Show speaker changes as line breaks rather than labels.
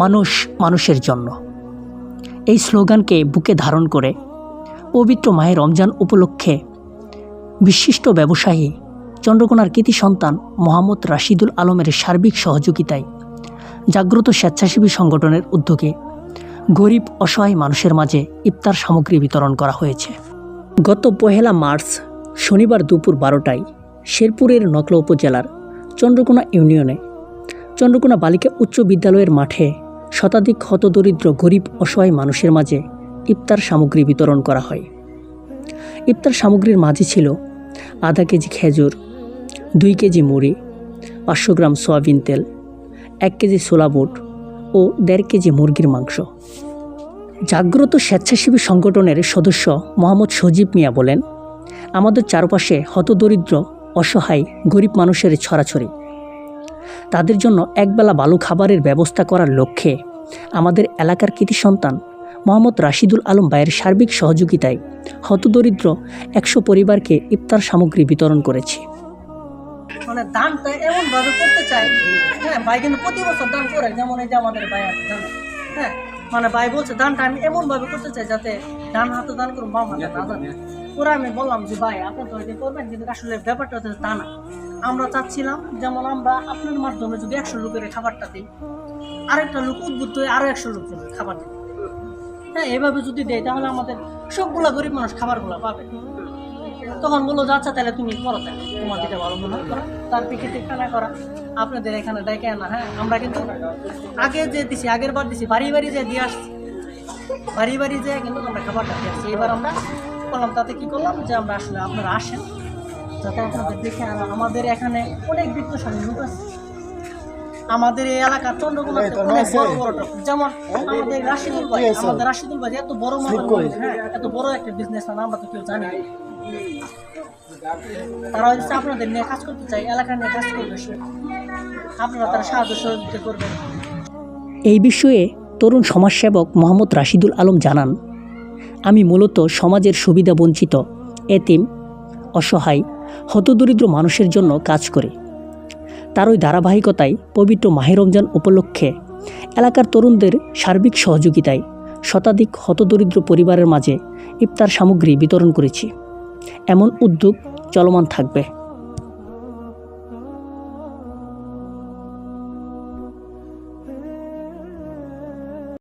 মানুষ মানুষের জন্য। এই স্লোগানকে বুকে ধারণ করে পবিত্র মাহে রমজান উপলক্ষে বিশিষ্ট ব্যবসায়ী, চন্দ্রকোনার কৃতি সন্তান মোহাম্মদ রাশিদুল আলমের সার্বিক সহযোগিতায় জাগ্রত স্বেচ্ছাসেবী সংগঠনের উদ্যোগে গরিব, অসহায় মানুষের মাঝে ইফতার সামগ্রী বিতরণ করা হয়েছে। গত পহেলা মার্চ, শনিবার দুপুর বারোটায় শেরপুরের নকলা উপজেলার চন্দ্রকোনা ইউনিয়নে চন্দ্রকোনা বালিকা উচ্চ বিদ্যালয়ের মাঠে শতাধিক হতদরিদ্র গরিব, অসহায় মানুষের মাঝে ইফতার সামগ্রী বিতরণ করা হয়। ইফতার সামগ্রীর মাঝে ছিল আধা কেজি খেজুর, দুই কেজি মুড়ি, পাঁচশো গ্রাম সয়াবিন তেল, এক কেজি ছোলা বুট ও দেড় কেজি মুরগির মাংস। জাগ্রত স্বেচ্ছাসেবী সংগঠনের সদস্য মোহাম্মদ সজীব মিয়া বলেন, আমাদের চারপাশে হতদরিদ্র অসহায়, গরিব মানুষের ছড়াছড়ি। তাদের জন্য একবেলা ভালো খাবারের ব্যবস্থা করার লক্ষ্যে আমাদের এলাকার কৃতি সন্তান, মোহাম্মদ রাশিদুল আলম ভাইয়ের সার্বিক সহযোগিতায় হতদরিদ্র একশো পরিবারকে ইফতার সামগ্রী বিতরণ করেছি।
মানে করতে হ্যাঁ ভাই প্রতি বছর দান করে, যেমন হ্যাঁ মানে বলছে, দানটা আমি এমন ভাবে করতে চাই যাতে ডান হাতে দান করুন, বাম হাতে না ওরা আমি বললাম যে, ভাই আপনার তো এটা করবেন, কিন্তু আসলে ব্যাপারটা হচ্ছে তা না। আমরা চাচ্ছিলাম যেমন আমরা আপনার মাধ্যমে যদি একশো লোকের খাবারটা দিই, আরেকটা লোক উদ্বুদ্ধ হয়ে আরও একশো লোক খাবার দিই হ্যাঁ এভাবে যদি দেয়, তাহলে আমাদের সবগুলা গরিব মানুষ খাবারগুলো পাবে। তখন বলল যে আচ্ছা তাহলে তুমি করো তাহলে। তোমার যেটা ভালো মনে করো। তার পিকেতে খানা করা। আপনাদের এখানে ডেকে আনা হ্যাঁ আমরা কিন্তু আগে যে দিছি, আগের বার দিছি, বাড়ি বাড়ি যে দিয়ে আসছি। বাড়ি বাড়ি যে কিন্তু আমরা খাবারটা দিয়ে আসছি। এবার আমরা করলাম তাতে কি করলাম যে আমরা আসলে আপনারা আসেন। যাতে আপনাদের দেখে আর আমাদের এখানে অনেক বৃত্তশালী লোক আছে। আমাদের এই অনেক বড় বড় যেমন আমাদের রাশিদুল ভাই আমাদের রাশিদুল ভাই এত বড় মতো হ্যাঁ এত বড় একটা বিজনেস আমরা তো কেউ জানি না। তারা হচ্ছে আপনাদের নিয়ে কাজ করতে চাই এলাকা নিয়ে কাজ করবে সে। আপনারা তারা সাহায্য সহযোগিতা করবেন।
এই বিষয়ে তরুণ সমাজসেবক মোহাম্মদ রাশিদুল আলম জানান আমি মূলত সমাজের সুবিধা বঞ্চিত, এতিম, অসহায়, হতদরিদ্র মানুষের জন্য কাজ করে। তার ওই ধারাবাহিকতায় পবিত্র মাহে রমজান উপলক্ষে এলাকার তরুণদের সার্বিক সহযোগিতায় শতাধিক হতদরিদ্র পরিবারের মাঝে ইফতার সামগ্রী বিতরণ করেছি। এমন উদ্যোগ চলমান থাকবে।